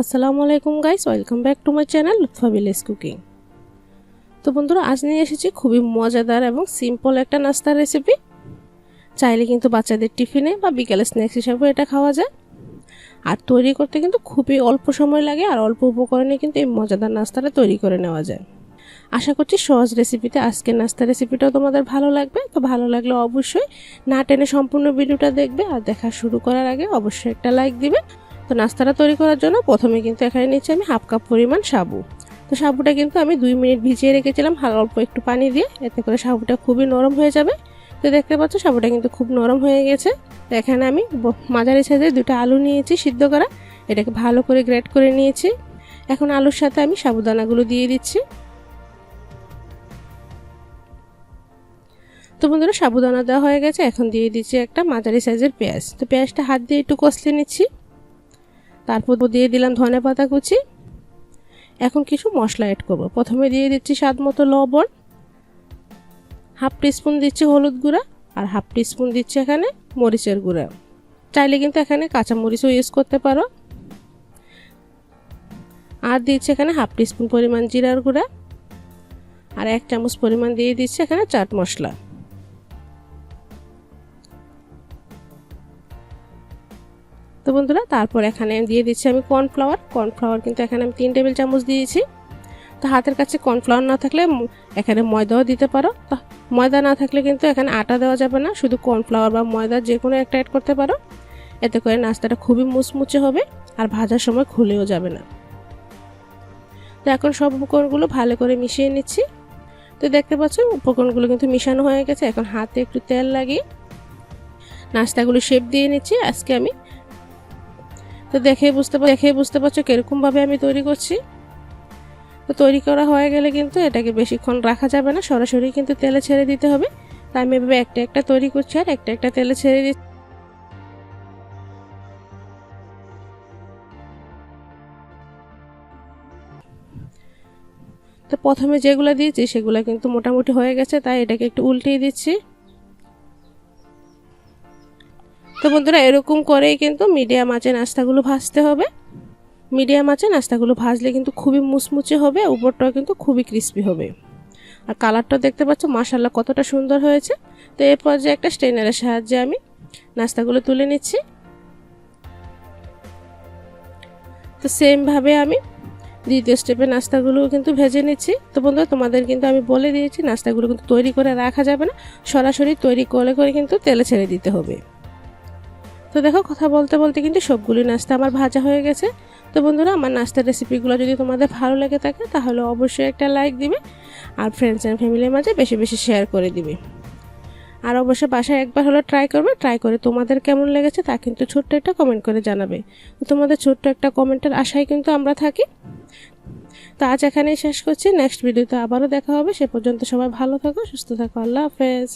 আসসালামু আলাইকুম guys, welcome back to my channel Lutfa village cooking. তো বন্ধুরা, আজ নিয়ে এসেছি খুবই মজাদার এবং সিম্পল একটা নাস্তার রেসিপি চাইলে কিন্তু বাচ্চাদের টিফিনে বা বিকেলে স্ন্যাক্স হিসাবে এটা খাওয়া যায়। আর তৈরি করতে কিন্তু খুবই অল্প সময় লাগে আর অল্প উপকরণে কিন্তু এই মজাদার নাস্তাটা তৈরি করে নেওয়া যায়। আশা করছি সহজ রেসিপিতে আজকের নাস্তার রেসিপিটাও তোমাদের ভালো লাগবে। তো ভালো লাগলে অবশ্যই না টেনে সম্পূর্ণ ভিডিওটা দেখবে আর দেখা শুরু করার আগে অবশ্যই একটা লাইক দিবে। তো নাস্তাটা তৈরি করার জন্য প্রথমে কিন্তু এখানে নিচ্ছি আমি হাফ কাপ পরিমাণ সাবু। তো সাবুটা কিন্তু আমি দুই মিনিট ভিজিয়ে রেখেছিলাম হালকা অল্প একটু পানি দিয়ে, এতে করে সাবুটা খুবই নরম হয়ে যাবে। তো দেখতে পাচ্ছ সাবুটা কিন্তু খুব নরম হয়ে গেছে। তো এখানে আমি মাঝারি সাইজের দুটো আলু নিয়েছি সিদ্ধ করা, এটাকে ভালো করে গ্রেট করে নিয়েছি। এখন আলুর সাথে আমি সাবুদানাগুলো দিয়ে দিচ্ছি। তো বন্ধুরা, সাবুদানা দেওয়া হয়ে গেছে। এখন দিয়ে দিচ্ছি একটা মাঝারি সাইজের পেঁয়াজ। তো পেঁয়াজটা হাত দিয়ে একটু কষলে নিচ্ছি। তারপর দিয়ে দিলাম ধনে পাতা কুচি। এখন কিছু মশলা অ্যাড করব। প্রথমে দিয়ে দিচ্ছি স্বাদ মতো লবণ। হাফ টিস্পুন দিচ্ছি হলুদ গুঁড়া আর হাফ টিস্পুন দিচ্ছি এখানে মরিচের গুঁড়া। চাইলে কিন্তু এখানে কাঁচা মরিচও ইউজ করতে পারো। আর দিচ্ছি এখানে হাফ টিস্পুন পরিমাণ জিরার গুঁড়া। আর এক চামচ পরিমাণ দিয়ে দিচ্ছি এখানে চাট মশলা। তো বন্ধুরা, তারপর এখানে দিয়ে দিচ্ছি আমি কর্নফ্লাওয়ার কর্নফ্লাওয়ার কিন্তু এখানে আমি তিন টেবিল চামচ দিয়েছি। তো হাতের কাছে কর্নফ্লাওয়ার না থাকলে এখানে ময়দাও দিতে পারো। ময়দা না থাকলে কিন্তু এখানে আটা দেওয়া যাবে না, শুধু কর্নফ্লাওয়ার বা ময়দা যে কোনো একটা অ্যাড করতে পারো। এতে করে নাস্তাটা খুবই মুচমুচে হবে আর ভাজার সময় খুলেও যাবে না। তো এখন সব উপকরণগুলো ভালো করে মিশিয়ে নিচ্ছি। তো দেখতে পাচ্ছ, উপকরণগুলো কিন্তু মিশানো হয়ে গেছে। এখন হাতে একটু তেল লাগিয়ে নাস্তাগুলো শেপ দিয়ে নিচ্ছি। আজকে আমি তো দেখে বুঝতে দেখে বুঝতে পারছ কীরকমভাবে আমি তৈরি করছি। তো তৈরি করা হয়ে গেলে কিন্তু এটাকে বেশিক্ষণ রাখা যাবে না, সরাসরি কিন্তু তেলে ছেড়ে দিতে হবে। তাই আমি এভাবে একটা একটা তৈরি করছি আর একটা একটা তেলে ছেড়ে দিচ্ছি। তো প্রথমে যেগুলো দিয়েছি সেগুলো কিন্তু মোটামুটি হয়ে গেছে, তাই এটাকে একটু উল্টিয়ে দিচ্ছি। তো বন্ধুরা, এরকম করেই কিন্তু মিডিয়াম আঁচে নাস্তাগুলো ভাজতে হবে। মিডিয়াম আঁচে নাস্তাগুলো ভাজলে কিন্তু খুবই মুচমুচে হবে, উপরটাও কিন্তু খুবই ক্রিস্পি হবে। আর কালারটা দেখতে পাচ্ছ মাসাল্লাহ কতটা সুন্দর হয়েছে। তো এর পর্যায়ে একটা স্টেনারের সাহায্যে আমি নাস্তাগুলো তুলে নিচ্ছি। তো সেমভাবে আমি দ্বিতীয় স্টেপে নাস্তাগুলো কিন্তু ভেজে নিচ্ছি। তো বন্ধুরা, তোমাদের কিন্তু আমি বলে দিয়েছি, নাস্তাগুলো কিন্তু তৈরি করে রাখা যাবে না। সরাসরি তৈরি করে করে কিন্তু তেলে ছেড়ে দিতে হবে। তো দেখো, কথা বলতে বলতে কিন্তু সবগুলি নাস্তা আমার ভাজা হয়ে গেছে। তো বন্ধুরা, আমার নাস্তার রেসিপিগুলো যদি তোমাদের ভালো লেগে থাকে, তাহলে অবশ্যই একটা লাইক দিবে আর ফ্রেন্ডস অ্যান্ড ফ্যামিলির মাঝে বেশি বেশি শেয়ার করে দিবে। আর অবশ্যই বাসায় একবার হলো ট্রাই করবে ট্রাই করে তোমাদের কেমন লেগেছে তা কিন্তু ছোট্ট একটা কমেন্ট করে জানাবে। তোমাদের ছোট্ট একটা কমেন্টের আশায় কিন্তু আমরা থাকি। তো আজ এখানেই শেষ করছি নেক্সট ভিডিওতে আবারও দেখা হবে। সে পর্যন্ত সবাই ভালো থাকো, সুস্থ থাকো, আল্লাহ হাফেজ।